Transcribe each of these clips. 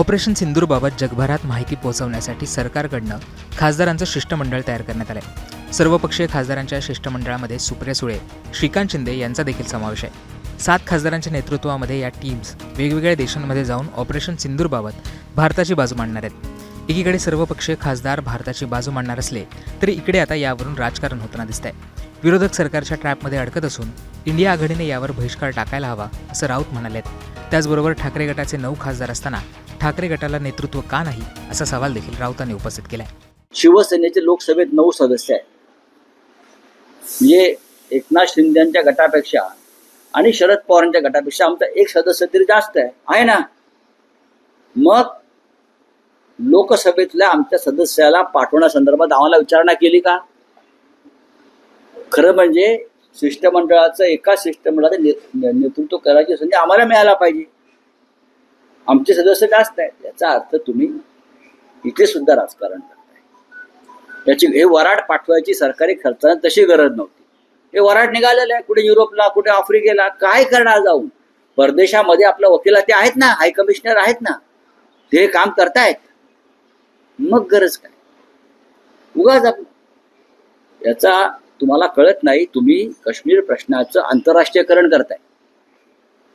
Operation सिंदूरबाबत जगभरात माहिती पोहोचवण्यासाठी सरकारकडनं खासदारांचं शिष्टमंडळ तयार करण्यात आलंय. सर्वपक्षीय खासदारांच्या शिष्टमंडळामध्ये सुप्रिया सुळे श्रीकांत शिंदे यांचा देखील समावेश आहे. सात खासदारांच्या नेतृत्वामध्ये या टीम्स वेगवेगळ्या देशांमध्ये जाऊन ऑपरेशन सिंदूरबाबत भारताची बाजू मांडणार आहेत. एकीकडे सर्वपक्षीय खासदार भारताची बाजू मांडणार असले तरी इकडे आता यावरून राजकारण होताना दिसत आहे विरोधक सरकारच्या ट्रॅपमध्ये अडकत असून इंडिया आघाडीने यावर बहिष्कार टाकायला हवा असं राऊत म्हणालेत. त्याचबरोबर ठाकरे गटाचे नऊ खासदार असताना ठाकरे गटाला नेतृत्व का नाही असा सवाल देखील राऊतांनी उपस्थित केलाय. शिवसेनेचे लोकसभेत नऊ सदस्य आहेत. म्हणजे एकनाथ शिंदेच्या गटापेक्षा आणि शरद पवारांच्या गटापेक्षा आमचा एक सदस्य तरी जास्त आहे. आहे ना? मग लोकसभेतल्या आमच्या सदस्याला पाठवण्यासंदर्भात आम्हाला विचारणा केली का? खरं म्हणजे शिष्टमंडळाचं एका शिष्टमंडळाचं नेतृत्व करायची संधी आम्हाला मिळायला पाहिजे. आमचे सदस्य जास्त आहेत. याचा अर्थ तुम्ही इथे सुद्धा राजकारण करताय. याची हे वराड पाठवायची सरकारी खर्चाने तशी गरज नव्हती. हे वराड निघालेलं आहे. कुठे युरोपला कुठे आफ्रिकेला काय करणार जाऊन? परदेशामध्ये आपल्या वकिला ते आहेत ना? हाय कमिशनर आहेत ना? ते काम करतायत. मग गरज काय? उगाच आपण याचा तुम्हाला कळत नाही. तुम्ही काश्मीर प्रश्नाचं आंतरराष्ट्रीयकरण करताय.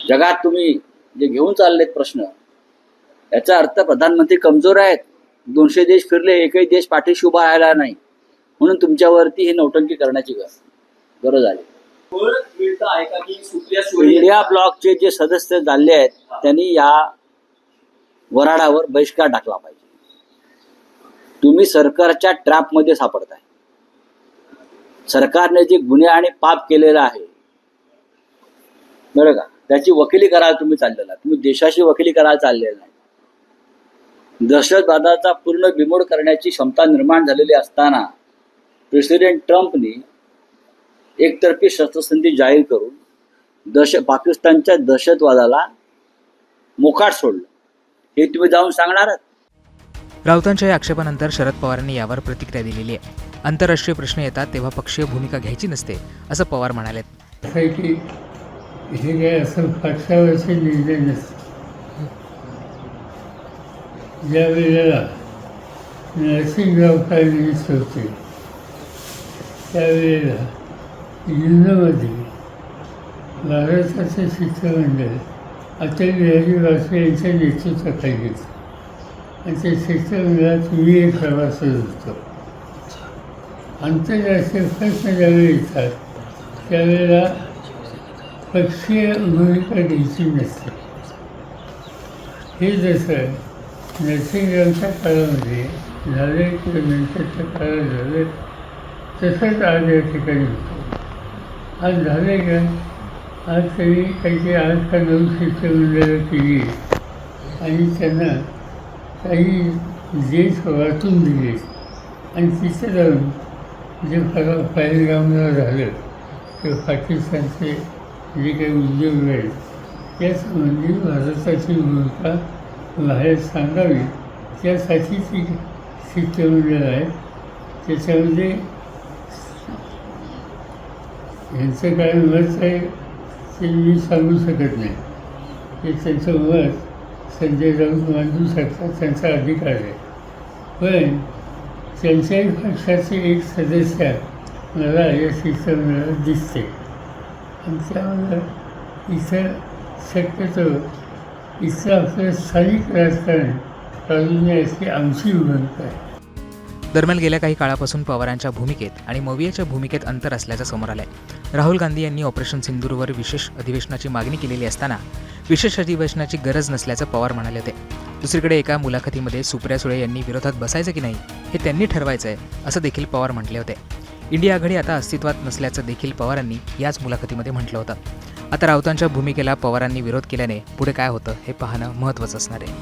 जगात तुम्ही जे घेऊन चाललेत प्रश्न याचा अर्थ प्रधानमंत्री कमजोर आहेत. दोनशे देश फिरले एकही देश पाठीशी उभा राहिला नाही. म्हणून तुमच्यावरती ही नौटंकी करण्याची गरज गरज आली इंडिया ब्लॉकचे जे सदस्य झाले आहेत त्यांनी या वराडावर बहिष्कार टाकला पाहिजे. तुम्ही सरकारच्या ट्रॅपमध्ये सापडताय. सरकारने जे गुन्हे आणि पाप केलेलं आहे बरं का? त्याची वकिली करायला तुम्ही चाललेला तुम्ही देशाशी वकिली करायला चाललेला नाही. दहशतवादाचा पूर्ण बिमोड करण्याची क्षमता निर्माण झालेली असताना प्रेसिडेंट ट्रम्पनी एकतर्फी शस्त्रसंधी जाहीर करून दहश पाकिस्तानच्या दहशतवादाला मोकाट सोडलं. हे तुम्ही जाऊन सांगणारच राऊतांच्या या आक्षेपानंतर शरद पवारांनी यावर प्रतिक्रिया दिलेली आहे. आंतरराष्ट्रीय प्रश्न येतात तेव्हा पक्षीय भूमिका घ्यायची नसते असं पवार म्हणालेत. असं आहे की हे काय असं पक्षावरचे निर्णय नसते ज्या वेळेला काय फायनान्स होते त्यावेळेला युनोमध्ये भारताचं शिष्टमंडळ अटल बिहारी वाजपेयी यांच्या नेतृत्वाखाली होतं आणि त्या शिष्टमंडळात मी एक प्रवास होतो आंतरराष्ट्रीय प्रश्न ज्यावेळी येतात त्यावेळेला पक्षीय भूमिका द्यायची नसते हे जसं नरसिंहरावच्या काळामध्ये झाले किंवा नंतरच्या काळात झाले तसंच आज या ठिकाणी होतो. आज झाले का? आज तरी काही आज का नऊ शिष्यमंडळं केली आणि त्यांना काही देश वाटून दिले आणि तिथं जाऊन जे फला पहिलगामला झालं ते पाकिस्तानचे जे काही उद्योग आहेत त्यासंबंधी भारताची भूमिका बाहेर सांगावी त्यासाठी ती शिष्टमंडळ आहे. त्याच्यामध्ये यांचं काय मत आहे ते मी सांगू शकत नाही. ते त्यांचं मत संजय राऊत मांडू शकतात त्यांचा अधिकार आहे. पण त्यांच्याही पक्षाचे एक सदस्य मला या शिष्टमंडळात दिसते आणि त्यामुळे इथं शक्यतो इससे आपलं स्थानिक राजकारण चालवण्याची आमची भूमिका आहे. दरम्यान गेल्या काही काळापासून पवारांच्या भूमिकेत आणि मवियाच्या भूमिकेत अंतर असल्याचं समोर आलंय. राहुल गांधी यांनी ऑपरेशन सिंदूरवर विशेष अधिवेशनाची मागणी केलेली असताना विशेष अधिवेशनाची गरज नसल्याचं पवार म्हणाले होते. दुसरीकडे एका मुलाखतीमध्ये सुप्रिया सुळे यांनी विरोधात बसायचं की नाही हे त्यांनी ठरवायचं आहे असं देखील पवार म्हटले होते. इंडिया आघाडी आता अस्तित्वात नसल्याचं देखील पवारांनी याच मुलाखतीमध्ये म्हटलं होतं. आता राऊतांच्या भूमिकेला पवारांनी विरोध केल्याने पुढे काय होतं हे पाहणं महत्त्वाचं असणार आहे.